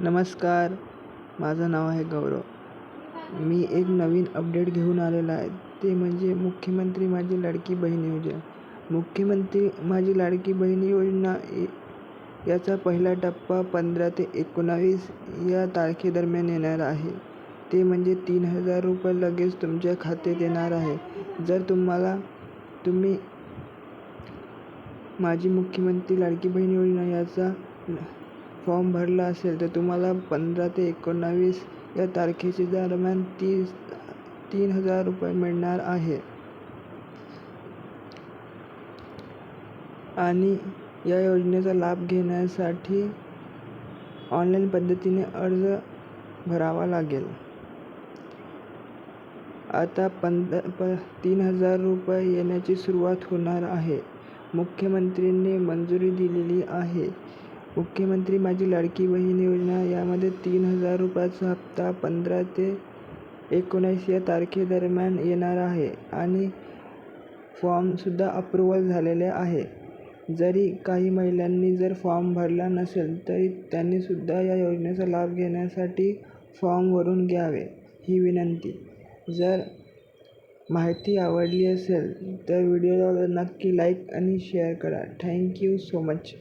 नमस्कार माझं नाव आहे गौरव. मी एक नवीन अपडेट घेऊन आलेला आहे. ते म्हणजे मुख्यमंत्री माझी लाडकी बहीण योजना. मुख्यमंत्री माझी लाडकी बहीण योजना याचा पहिला टप्पा पंधरा ते एकोणावीस या तारखेदरम्यान येणार आहे. ते म्हणजे तीन हजार रुपये लगेच तुमच्या खात्यात येणार आहे. जर तुम्हाला तुम्ही माझी मुख्यमंत्री लाडकी बहीण योजना याचा फॉर्म भरला असेल तर तुम्हाला पंधरा ते एकोणावीस या तारखेच्या दरम्यान तीस तीन हजार रुपये मिळणार आहे. आणि या योजनेचा लाभ घेण्यासाठी ऑनलाईन पद्धतीने अर्ज भरावा लागेल. आता पंध प तीन हजार रुपये येण्याची सुरुवात होणार आहे. मुख्यमंत्र्यांनी मंजुरी दिलेली आहे. मुख्यमंत्री माझी लाडकी बहीण योजना यामध्ये तीन हजार रुपयाचा हप्ता पंधरा ते एकोणीस या तारखेदरम्यान येणार आहे आणि फॉर्मसुद्धा अप्रूवल झालेले आहे. जरी काही महिलांनी जर फॉर्म भरला नसेल तरी त्यांनीसुद्धा या योजनेचा लाभ घेण्यासाठी फॉर्म भरून घ्यावे ही विनंती. जर माहिती आवडली असेल तर व्हिडिओला नक्की लाईक आणि शेअर करा. Thank you so much.